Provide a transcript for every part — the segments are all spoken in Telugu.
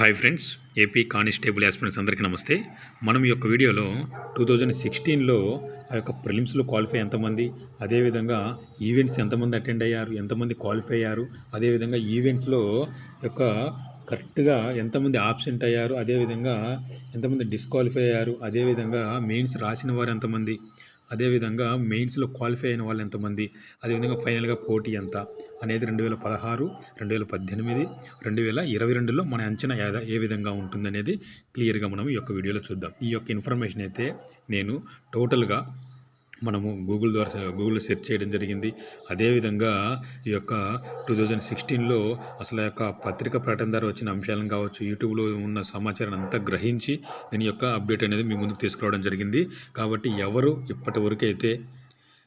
Hi friends AP constable aspirants అందరికీ నమస్తే. మనం ఈ యొక్క వీడియోలో టూ థౌజండ్ సిక్స్టీన్లో ఆ యొక్క ప్రిలిమ్స్లో క్వాలిఫై ఎంతమంది అదేవిధంగా ఈవెంట్స్ ఎంతమంది అటెండ్ అయ్యారు ఎంతమంది క్వాలిఫై అయ్యారు అదేవిధంగా ఈవెంట్స్లో యొక్క కరెక్ట్గా ఎంతమంది ఆబ్సెంట్ అయ్యారు అదేవిధంగా ఎంతమంది డిస్క్వాలిఫై అయ్యారు అదేవిధంగా మెయిన్స్ రాసిన వారు ఎంతమంది అదేవిధంగా మెయిన్స్లో క్వాలిఫై అయిన వాళ్ళు ఎంతమంది? అదేవిధంగా ఫైనల్గా పోటీ ఎంత? అనేది రెండు వేల పదహారు రెండు వేల పద్దెనిమిది రెండు వేల ఇరవై రెండులో మన అంచనా ఏ- ఏ విధంగా ఉంటుందనేది క్లియర్గా మనం ఈ యొక్క వీడియోలో చూద్దాం. ఈ యొక్క ఇన్ఫర్మేషన్ అయితే నేను టోటల్గా మనము గూగుల్ ద్వారా గూగుల్లో సెర్చ్ చేయడం జరిగింది. అదేవిధంగా ఈ యొక్క టూ థౌజండ్ సిక్స్టీన్లో అసలు యొక్క పత్రిక ప్రకటన ద్వారా వచ్చిన అంశాలను కావచ్చు యూట్యూబ్లో ఉన్న సమాచారాన్ని అంతా గ్రహించి దీని యొక్క అప్డేట్ అనేది మీ ముందుకు తీసుకురావడం జరిగింది. కాబట్టి ఎవరు ఇప్పటి వరకు అయితే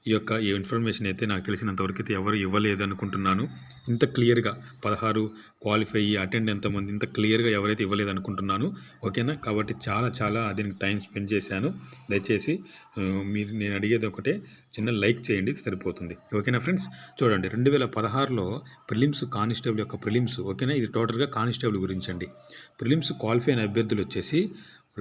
ఈ యొక్క ఈ ఇన్ఫర్మేషన్ అయితే నాకు తెలిసినంతవరకు అయితే ఎవరు ఇవ్వలేదు అనుకుంటున్నాను ఇంత క్లియర్గా పదహారు క్వాలిఫై అటెండ్ ఎంతమంది ఇంత క్లియర్గా ఎవరైతే ఇవ్వలేదు అనుకుంటున్నాను ఓకేనా కాబట్టి చాలా చాలా దీనికి టైం స్పెండ్ చేశాను. దయచేసి మీరు నేను అడిగేది ఒకటే చిన్న లైక్ చేయండి సరిపోతుంది. ఓకేనా ఫ్రెండ్స్ చూడండి రెండు వేల పదహారులో ప్రిలిమ్స్ కానిస్టేబుల్ యొక్క ప్రిలిమ్స్ ఓకేనా ఇది టోటల్గా కానిస్టేబుల్ గురించి అండి ప్రిలిమ్స్ క్వాలిఫై అయిన అభ్యర్థులు వచ్చేసి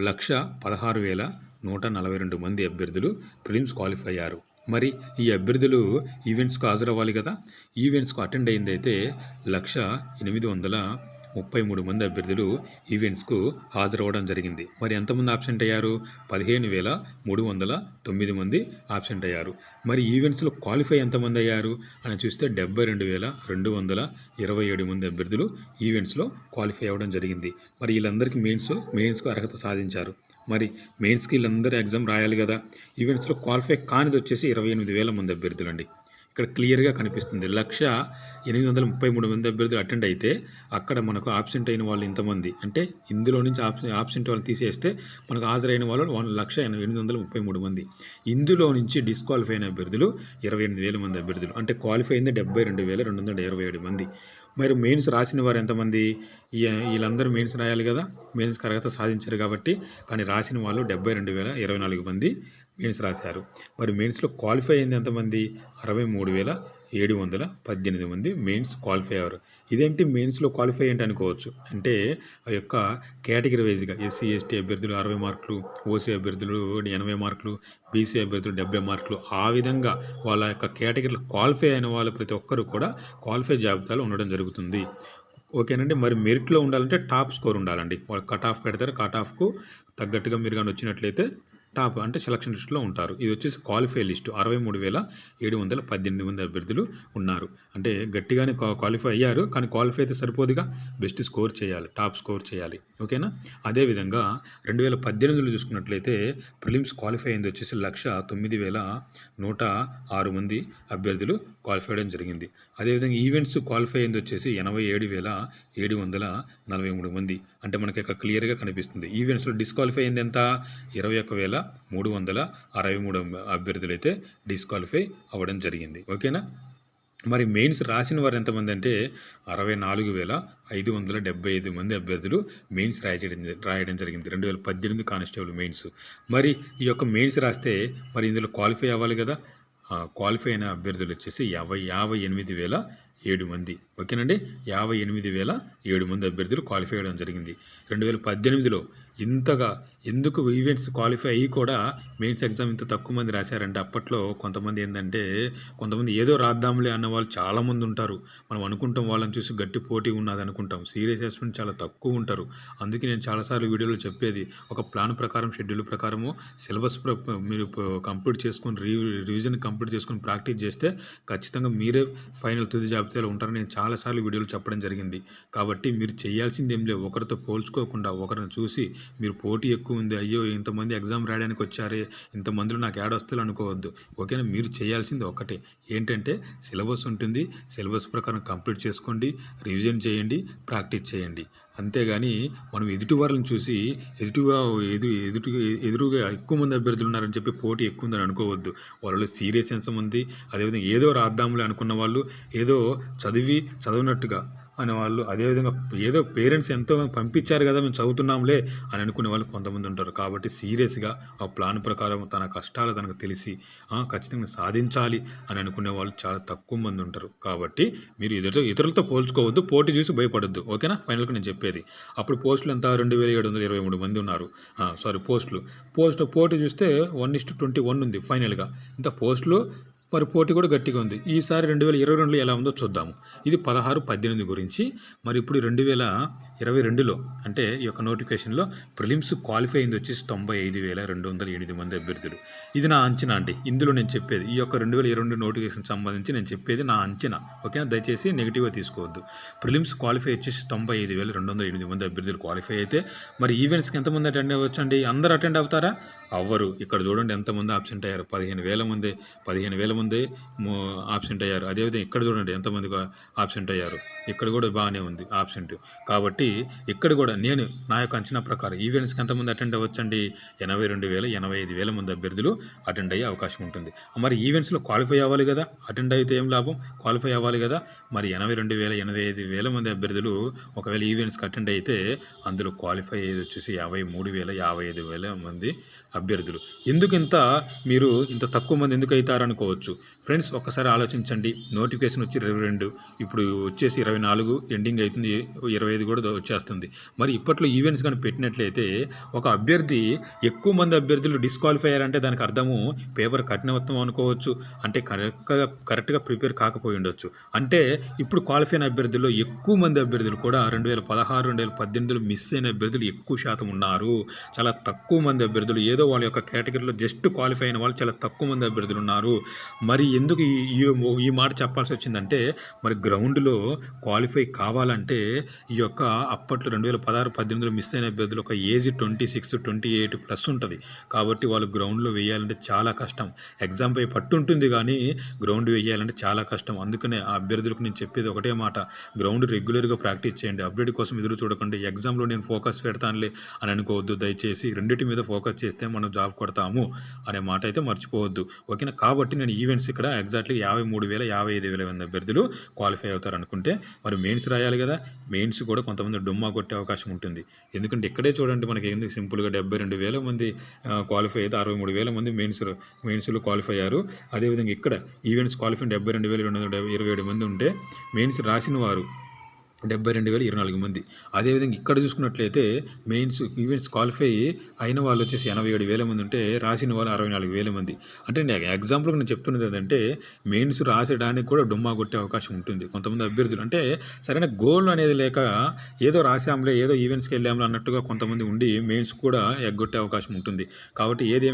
లక్ష పదహారు వేల నూట నలభై రెండు మంది అభ్యర్థులు ప్రిలిమ్స్ క్వాలిఫై అయ్యారు. మరి ఈ అభ్యర్థులు ఈవెంట్స్కు హాజరవ్వాలి కదా. ఈవెంట్స్కు అటెండ్ అయిందైతే లక్ష ఎనిమిది వందల ముప్పై మూడు మంది అభ్యర్థులు ఈవెంట్స్కు హాజరవ్వడం జరిగింది. మరి ఎంతమంది ఆబ్సెంట్ అయ్యారు? పదిహేను వేల మూడు వందల తొమ్మిది మంది ఆబ్సెంట్ అయ్యారు. మరి ఈవెంట్స్లో క్వాలిఫై ఎంతమంది అయ్యారు? అని చూస్తే డెబ్బై రెండు వేల రెండు వందల ఇరవై ఏడు మంది అభ్యర్థులు ఈవెంట్స్లో క్వాలిఫై అవ్వడం జరిగింది. మరి వీళ్ళందరికీ మెయిన్స్ మెయిన్స్కు అర్హత సాధించారు. మరి మెయిన్స్కి వీళ్ళందరూ ఎగ్జామ్ రాయాలి కదా. ఈవెంట్స్లో క్వాలిఫై కానిది వచ్చేసి ఇరవై ఎనిమిది వేల మంది అభ్యర్థులండి. ఇక్కడ క్లియర్గా కనిపిస్తుంది. లక్ష ఎనిమిది వందల ముప్పై మూడు మంది అభ్యర్థులు అటెండ్ అయితే అక్కడ మనకు ఆబ్సెంట్ అయిన వాళ్ళు ఇంతమంది. అంటే ఇందులో నుంచి ఆబ్సెంట్ ఆబ్సెంట్ వాళ్ళు తీసేస్తే మనకు హాజరైన వాళ్ళు వన్ లక్ష ఎనిమిది వందల ముప్పై మూడు మంది. ఇందులో నుంచి డిస్క్వాలిఫై అయిన అభ్యర్థులు ఇరవై ఎనిమిది వేల మంది అభ్యర్థులు. అంటే క్వాలిఫై అయింది డెబ్బై రెండు వేల రెండు వందల ఇరవై ఏడు మంది. మరి మెయిన్స్ రాసిన వారు ఎంతమంది? వీళ్ళందరూ మెయిన్స్ రాయాలి కదా? మెయిన్స్ అర్హత సాధించారు కాబట్టి కానీ రాసిన వాళ్ళు డెబ్బై రెండు వేల ఇరవై నాలుగు మంది మెయిన్స్ రాశారు. మరి మెయిన్స్లో క్వాలిఫై అయింది ఎంతమంది? అరవై మూడు వేల ఏడు వందల పద్దెనిమిది మంది మెయిన్స్ క్వాలిఫై అయ్యారు. ఇదేంటి మెయిన్స్లో క్వాలిఫై ఏంటి అనుకోవచ్చు? అంటే ఆ యొక్క కేటగిరీ వైజ్గా ఎస్సీ ఎస్టీ అభ్యర్థులు అరవై మార్కులు ఓసీ అభ్యర్థులు ఎనభై మార్కులు బీసీ అభ్యర్థులు డెబ్బై మార్కులు ఆ విధంగా వాళ్ళ యొక్క కేటగిరీలో క్వాలిఫై అయిన వాళ్ళు ప్రతి ఒక్కరు కూడా క్వాలిఫై జాబితాలో ఉండడం జరుగుతుంది. ఓకేనండి? మరి మెరిట్లో ఉండాలంటే టాప్ స్కోర్ ఉండాలండి. వాళ్ళు కట్ ఆఫ్ పెడతారు. కట్ ఆఫ్కు తగ్గట్టుగా మీరు కానీ వచ్చినట్లయితే టాప్ అంటే సెలక్షన్ లిస్టులో ఉంటారు. ఇది వచ్చేసి క్వాలిఫై లిస్టు. అరవై మూడు వేల ఏడు వందల పద్దెనిమిది మంది అభ్యర్థులు ఉన్నారు. అంటే గట్టిగానే క్వాలిఫై అయ్యారు కానీ క్వాలిఫై అయితే సరిపోదుగా. బెస్ట్ స్కోర్ చేయాలి టాప్ స్కోర్ చేయాలి. ఓకేనా? అదేవిధంగా రెండు వేల పద్దెనిమిదిలో చూసుకున్నట్లయితే ప్రిలిమ్స్ క్వాలిఫై అయింది వచ్చేసి లక్ష తొమ్మిది వేల నూట ఆరు మంది అభ్యర్థులు క్వాలిఫై అవ్వడం జరిగింది. అదేవిధంగా ఈవెంట్స్ క్వాలిఫై అయింది వచ్చేసి ఎనభై ఏడు వేల ఏడు వందల నలభై మూడు మంది. అంటే మనకి ఇక్కడ క్లియర్గా కనిపిస్తుంది. ఈవెంట్స్లో డిస్క్వాలిఫై అయింది ఎంత? ఇరవై ఒక్క వేల మూడు వందల అరవై మూడు అభ్యర్థులు అయితే డిస్క్వాలిఫై అవ్వడం జరిగింది. ఓకేనా? మరి మెయిన్స్ రాసిన వారు ఎంతమంది అంటే అరవై నాలుగు వేల ఐదు వందల డెబ్బై ఐదు మంది అభ్యర్థులు మెయిన్స్ రాయచేయడం రాయడం జరిగింది. రెండు వేల పద్దెనిమిది కానిస్టేబుల్ మెయిన్స్. మరి ఈ యొక్క మెయిన్స్ రాస్తే మరి ఇందులో క్వాలిఫై అవ్వాలి కదా? క్వాలిఫై అయిన అభ్యర్థులు వచ్చేసి యాభై యాభై ఎనిమిది వేల ఏడు మంది. ఓకేనండి? యాభై ఎనిమిది వేల ఏడు మంది అభ్యర్థులు క్వాలిఫై అవ్వడం జరిగింది. రెండు వేల పద్దెనిమిదిలో ఇంతగా ఎందుకు ఈవెంట్స్ క్వాలిఫై అయ్యి కూడా మెయిన్స్ ఎగ్జామ్ ఇంత తక్కువ మంది రాశారంటే అప్పట్లో కొంతమంది ఏంటంటే కొంతమంది ఏదో రాద్దాంలే అన్న వాళ్ళు చాలామంది ఉంటారు. మనం అనుకుంటాం వాళ్ళని చూసి గట్టి పోటీ ఉన్నది అనుకుంటాం సీరియస్ అసెస్మెంట్ చాలా తక్కువ ఉంటారు. అందుకే నేను చాలాసార్లు వీడియోలో చెప్పేది ఒక ప్లాన్ ప్రకారం షెడ్యూల్ ప్రకారము సిలబస్ మీరు కంప్లీట్ చేసుకొని రీ రివిజన్ కంప్లీట్ చేసుకొని ప్రాక్టీస్ చేస్తే ఖచ్చితంగా మీరే ఫైనల్ తుది జాబితాలో ఉంటారని నేను చాలాసార్లు వీడియోలు చెప్పడం జరిగింది. కాబట్టి మీరు చేయాల్సింది ఏం లేదు. ఒకరితో పోల్చుకోకుండా ఒకరిని చూసి మీరు పోటీ ఎక్కువ ఉంది అయ్యో ఇంతమంది ఎగ్జామ్ రాయడానికి వచ్చారే ఇంతమందిలో నాకు యాడ్ వస్తారు అనుకోవద్దు. ఓకేనా? మీరు చేయాల్సింది ఒకటే ఏంటంటే సిలబస్ ఉంటుంది సిలబస్ ప్రకారం కంప్లీట్ చేసుకోండి రివిజన్ చేయండి ప్రాక్టీస్ చేయండి. అంతేగాని మనం ఎదుటి వారిని చూసి ఎదుటిగా ఎదు ఎదుటి ఎదురుగా ఎక్కువ మంది అభ్యర్థులు ఉన్నారని చెప్పి పోటీ ఎక్కువ ఉందని అనుకోవద్దు. వాళ్ళలో సీరియస్ ఎంత ఉంది అదేవిధంగా ఏదో రాద్దాంలే అనుకున్న వాళ్ళు ఏదో చదివి చదివినట్టుగా అనే వాళ్ళు అదేవిధంగా ఏదో పేరెంట్స్ ఎంతో పంపించారు కదా మేము చదువుతున్నాంలే అని అనుకునే వాళ్ళు కొంతమంది ఉంటారు. కాబట్టి సీరియస్గా ఆ ప్లాన్ ప్రకారం తన కష్టాలు తనకు తెలిసి ఖచ్చితంగా సాధించాలి అని అనుకునే వాళ్ళు చాలా తక్కువ మంది ఉంటారు. కాబట్టి మీరు ఇతరు ఇతరులతో పోల్చుకోవద్దు పోటీ చూసి భయపడొద్దు. ఓకేనా? ఫైనల్గా నేను చెప్పేది. అప్పుడు పోస్టులు ఎంత? రెండు వేల ఏడు వందల ఇరవై మూడు మంది ఉన్నారు. సారీ పోస్టులు. పోస్ట్ పోటీ చూస్తే వన్ ఇస్ట్ ట్వంటీ వన్ ఉంది ఫైనల్గా. ఇంత పోస్టులు వారి పోటీ కూడా గట్టిగా ఉంది. ఈసారి రెండు వేల ఇరవై రెండులో ఎలా ఉందో చూద్దాము. ఇది పదహారు పద్దెనిమిది గురించి. మరి ఇప్పుడు రెండు వేల ఇరవై రెండులో అంటే ఈ యొక్క నోటిఫికేషన్లో ప్రిలిమ్స్ క్వాలిఫై అయింది వచ్చేసి తొంభై ఐదు వేల రెండు వందల ఎనిమిది మంది అభ్యర్థులు. ఇది నా అంచనా అండి. ఇందులో నేను చెప్పేది ఈ యొక్క రెండు వేల ఇరవై రెండు నోటిఫికేషన్ సంబంధించి నేను చెప్పేది నా అంచనా. ఓకేనా? దయచేసి నెగిటివ్గా తీసుకోవద్దు. ప్రిలిమ్స్ క్వాలిఫై వచ్చేసి తొంభై ఐదు వేల రెండు వందల ఎనిమిది మంది అభ్యర్థులు క్వాలిఫై అయితే మరి ఈవెంట్స్కి ఎంతమంది అటెండ్ అవ్వచ్చండి? అందరూ అటెండ్ అవుతారా? అవ్వరు. ఇక్కడ చూడండి ఎంతమంది ఆబ్సెంట్ అయ్యారు? పదిహేను వేల మంది పదిహేను వేల మంది ఆబ్సెంట్ అయ్యారు. అదేవిధంగా ఇక్కడ చూడండి ఎంతమంది ఆబ్సెంట్ అయ్యారు. ఇక్కడ కూడా బాగానే ఉంది ఆబ్సెంట్ కాబట్టి ఇక్కడ కూడా నేను నా యొక్క అంచనా ప్రకారం ఈవెంట్స్కి ఎంతమంది అటెండ్ అవ్వచ్చండి? ఎనభై రెండు వేల ఎనభై ఐదు వేల మంది అభ్యర్థులు అటెండ్ అయ్యే అవకాశం ఉంటుంది. మరి ఈవెంట్స్లో క్వాలిఫై అవ్వాలి కదా? అటెండ్ అయితే ఏం లాభం? క్వాలిఫై అవ్వాలి కదా? మరి ఎనభై రెండు వేల ఎనభై ఐదు వేల మంది అభ్యర్థులు ఒకవేళ ఈవెంట్స్కి అటెండ్ అయితే అందులో క్వాలిఫై అయ్యేది వచ్చేసి యాభై మూడు వేల యాభై ఐదు వేల మంది అభ్యర్థులు. ఎందుకు ఇంత మీరు ఇంత తక్కువ మంది ఎందుకు అవుతారనుకోవచ్చు? అనుకోవచ్చు ఫ్రెండ్స్ ఒక్కసారి ఆలోచించండి. నోటిఫికేషన్ వచ్చి ఇరవై రెండు. ఇప్పుడు వచ్చేసి ఇరవై నాలుగు. ఎండింగ్ అవుతుంది ఇరవై ఐదు కూడా వచ్చేస్తుంది. మరి ఇప్పట్లో ఈవెంట్స్ కానీ పెట్టినట్లయితే ఒక అభ్యర్థి ఎక్కువ మంది అభ్యర్థులు డిస్క్వాలిఫై అయ్యారంటే దానికి అర్థము పేపర్ కఠినత్వం అనుకోవచ్చు. అంటే కరెక్ట్గా కరెక్ట్గా ప్రిపేర్ కాకపోయి ఉండొచ్చు. అంటే ఇప్పుడు క్వాలిఫై అయిన అభ్యర్థుల్లో ఎక్కువ మంది అభ్యర్థులు కూడా రెండు వేల పదహారు రెండు వేల పద్దెనిమిదిలో మిస్ అయిన అభ్యర్థులు ఎక్కువ శాతం ఉన్నారు. చాలా తక్కువ మంది అభ్యర్థులు ఏదో వాళ్ళ యొక్క కేటగిరీలో జస్ట్ క్వాలిఫై అయిన వాళ్ళు చాలా తక్కువ మంది అభ్యర్థులు ఉన్నారు. మరి ఎందుకు ఈ ఈ- మాట చెప్పాల్సి వచ్చిందంటే మరి గ్రౌండ్లో క్వాలిఫై కావాలంటే ఈ యొక్క అప్పట్లో రెండు వేల పదహారు పద్దెనిమిదిలో మిస్ అయిన అభ్యర్థులు ఒక age twenty six twenty eight plus ఉంటుంది. కాబట్టి వాళ్ళు గ్రౌండ్లో వేయాలంటే చాలా కష్టం. ఎగ్జామ్ పై పట్టు ఉంటుంది కానీ గ్రౌండ్ వేయాలంటే చాలా కష్టం. అందుకనే ఆ అభ్యర్థులకు నేను చెప్పేది ఒకటే మాట. గ్రౌండ్ రెగ్యులర్గా ప్రాక్టీస్ చేయండి. అప్డేట్ కోసం ఎదురు చూడకండి. ఎగ్జామ్లో నేను ఫోకస్ పెడతానులే అని అనుకోవద్దు. దయచేసి రెండింటి మీద ఫోకస్ చేస్తే మనం జాబ్ కొడతాము అనే మాట అయితే మర్చిపోవద్దు. ఓకేనా? కాబట్టి నేను ఈవెంట్స్ ఇక్కడ ఎగ్జాక్ట్లీ యాభై మూడు వేల యాభై ఐదు వేల మంది అభ్యర్థులు క్వాలిఫై అవుతారు అనుకుంటే మరి మెయిన్స్ రాయాలి కదా మెయిన్స్ కూడా కొంతమంది డుమ్మా కొట్టే అవకాశం ఉంటుంది. ఎందుకంటే ఇక్కడే చూడండి మనకి ఎందుకు సింపుల్గా డెబ్బై రెండు వేల మంది క్వాలిఫై అయితే అరవై మూడు వేల మంది మెయిన్స్ మెయిన్స్లో క్వాలిఫై అయ్యారు. అదేవిధంగా ఇక్కడ ఈవెంట్స్ క్వాలిఫై డెబ్బై రెండు వేల రెండు వందల డెబ్బై- ఇరవై ఏడు మంది ఉంటే మెయిన్స్ రాసిన వారు డెబ్బై రెండు వేల ఇరవై నాలుగు మంది. అదేవిధంగా ఇక్కడ చూసుకున్నట్లయితే మెయిన్స్ ఈవెంట్స్ క్వాలిఫై అయిన వాళ్ళు వచ్చేసి ఎనభై ఏడు వేల మంది ఉంటే రాసిన వాళ్ళు అరవై నాలుగు వేల మంది. అంటే నేను ఎగ్జాంపుల్కి నేను చెప్తున్నది ఏంటంటే మెయిన్స్ రాసేయడానికి కూడా డుమ్మా కొట్టే అవకాశం ఉంటుంది. కొంతమంది అభ్యర్థులు అంటే సరైన గోల్ అనేది లేక ఏదో రాసాంలే ఏదో ఈవెంట్స్కి వెళ్ళాంలే అన్నట్టుగా కొంతమంది ఉండి మెయిన్స్ కూడా ఎగ్గొట్టే అవకాశం ఉంటుంది. కాబట్టి ఏది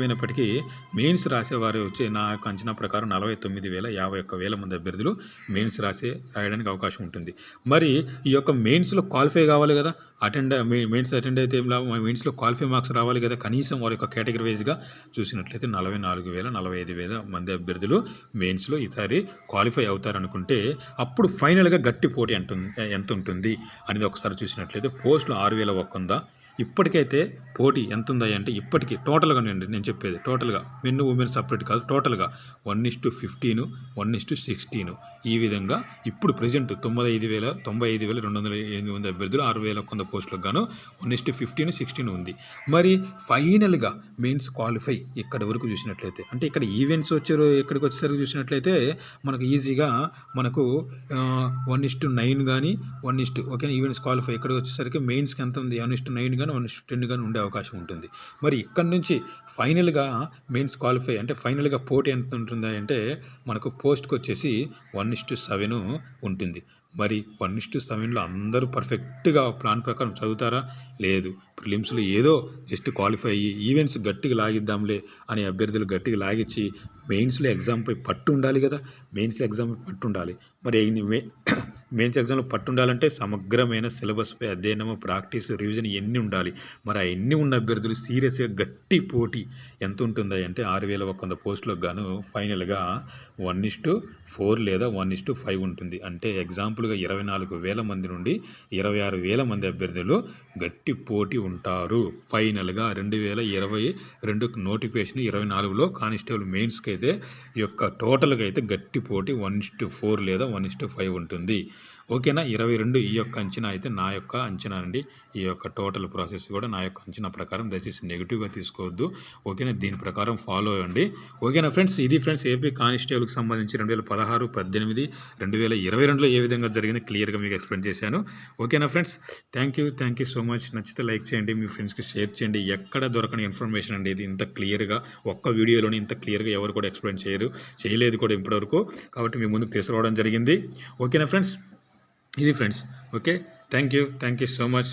మెయిన్స్ రాసేవారు వచ్చి నా యొక్క అంచనా ప్రకారం నలభై తొమ్మిది వేల యాభై ఒక్క వేల మంది అభ్యర్థులు మెయిన్స్ రాసే రాయడానికి అవకాశం ఉంటుంది. మరి ఈ యొక్క మెయిన్స్లో క్వాలిఫై కావాలి కదా. అటెండ్ మెయిన్స్ అటెండ్ అయితే ఏం మెయిన్స్లో క్వాలిఫై మార్క్స్ రావాలి కదా. కనీసం వారి యొక్క కేటగిరీ వైజ్గా చూసినట్లయితే నలభై నాలుగు వేల నలభై ఐదు వేల మంది అభ్యర్థులు మెయిన్స్లో ఈసారి క్వాలిఫై అవుతారనుకుంటే అప్పుడు ఫైనల్గా గట్టి పోటీ అంటుంది ఎంత ఉంటుంది? అనేది ఒకసారి చూసినట్లయితే పోస్టులు ఆరు వేల ఒక్క ఉందా ఇప్పటికైతే పోటీ ఎంత ఉందా అంటే ఇప్పటికీ టోటల్గా అండి నేను చెప్పేది టోటల్గా. మెన్ ఉమెన్ సపరేట్ కాదు టోటల్గా one is to ఫిఫ్టీను one is to సిక్స్టీను. ఈ విధంగా ఇప్పుడు ప్రజెంట్ తొంభై ఐదు వేల తొంభై ఐదు వేల రెండు వందల ఎనిమిది వందల అభ్యర్థులు ఆరు వేల కొంత పోస్టులకు గాను one is to fifteen sixteen ఉంది. మరి ఫైనల్గా మెయిన్స్ క్వాలిఫై ఇక్కడ వరకు చూసినట్లయితే అంటే ఇక్కడ ఈవెంట్స్ వచ్చారు ఇక్కడికి వచ్చేసరికి చూసినట్లయితే మనకు ఈజీగా మనకు వన్ ఇస్ టు నైన్ కానీ one is to okay events qualify ఇక్కడికి వచ్చేసరికి మెయిన్స్కి ఎంత ఉంది? వన్ ఇస్ టు నైన్ కానీ వన్ ఇస్ టెన్ కానీ ఉండే అవకాశం ఉంటుంది. మరి ఇక్కడ నుంచి ఫైనల్గా మెయిన్స్ క్వాలిఫై అంటే ఫైనల్గా పోటీ ఎంత ఉంటుందా అంటే మనకు పోస్ట్కి వచ్చేసి వన్ ఇస్టు సెవెన్ ఉంటుంది. మరి వన్ ఇస్ టు సెవెన్లో అందరూ పర్ఫెక్ట్గా ప్లాన్ ప్రకారం చదువుతారా? లేదు. ప్రిలిమ్స్లో ఏదో జస్ట్ క్వాలిఫై అయ్యి ఈవెంట్స్ గట్టిగా లాగిద్దాంలే అని అభ్యర్థులు గట్టిగా లాగిచ్చి మెయిన్స్లో ఎగ్జామ్పై పట్టు ఉండాలి కదా మెయిన్స్ ఎగ్జామ్ పట్టు ఉండాలి. మరి మెయిన్స్ ఎగ్జామ్లో పట్టు ఉండాలంటే సమగ్రమైన సిలబస్పై అధ్యయనము ప్రాక్టీస్ రివిజన్ ఎన్ని ఉండాలి. మరి అవన్నీ ఉన్న అభ్యర్థులు సీరియస్గా గట్టి పోటీ ఎంత ఉంటుంది అంటే ఆరు వేల ఒక వంద పోస్టులకు గాను ఫైనల్గా వన్ ఇస్టు ఫోర్ లేదా వన్ ఇస్టు ఫైవ్ ఉంటుంది. అంటే ఎగ్జాంపుల్గా ఇరవై నాలుగు వేల మంది నుండి ఇరవై ఆరు వేల మంది అభ్యర్థులు గట్టి పోటీ ఉంటారు. ఫైనల్గా రెండు వేల ఇరవై రెండు నోటిఫికేషన్ ఇరవై నాలుగులో కానిస్టేబుల్ మెయిన్స్కి అయితే ఈ యొక్క టోటల్గా అయితే గట్టి పోటీ వన్ ఇస్ టు ఫోర్ లేదా వన్ ఇస్టు ఫైవ్ ఉంటుంది. ఓకేనా? ఇరవై రెండు ఈ యొక్క అంచనా అయితే నా యొక్క అంచనా అండి. ఈ యొక్క టోటల్ ప్రాసెస్ కూడా నా యొక్క అంచనా ప్రకారం దయచేసి నెగిటివ్గా తీసుకోవద్దు. ఓకేనా? దీని ప్రకారం ఫాలో అవ్వండి. ఓకేనా ఫ్రెండ్స్? ఇది ఫ్రెండ్స్ ఏపీ కానిస్టేబుల్కి సంబంధించి రెండు వేల పదహారు పద్దెనిమిది రెండు వేల ఇరవై రెండులో ఏ విధంగా జరిగింది క్లియర్గా మీకు ఎక్స్ప్లెయిన్ చేశాను. ఓకేనా friends? Thank you thank you so much. నచ్చితే లైక్ చేయండి మీ ఫ్రెండ్స్కి షేర్ చేయండి. ఎక్కడ దొరకని ఇన్ఫర్మేషన్ అండి ఇది? ఇంత క్లియర్గా ఒక్క వీడియోలోని ఇంత క్లియర్గా ఎవరు కూడా ఎక్స్ప్లెయిన్ చేయరు చేయలేదు కూడా ఇప్పటివరకు. కాబట్టి మీ ముందుకు తీసుకురావడం జరిగింది. ఓకేనా ఫ్రెండ్స్? ఇది friends okay thank you thank you so much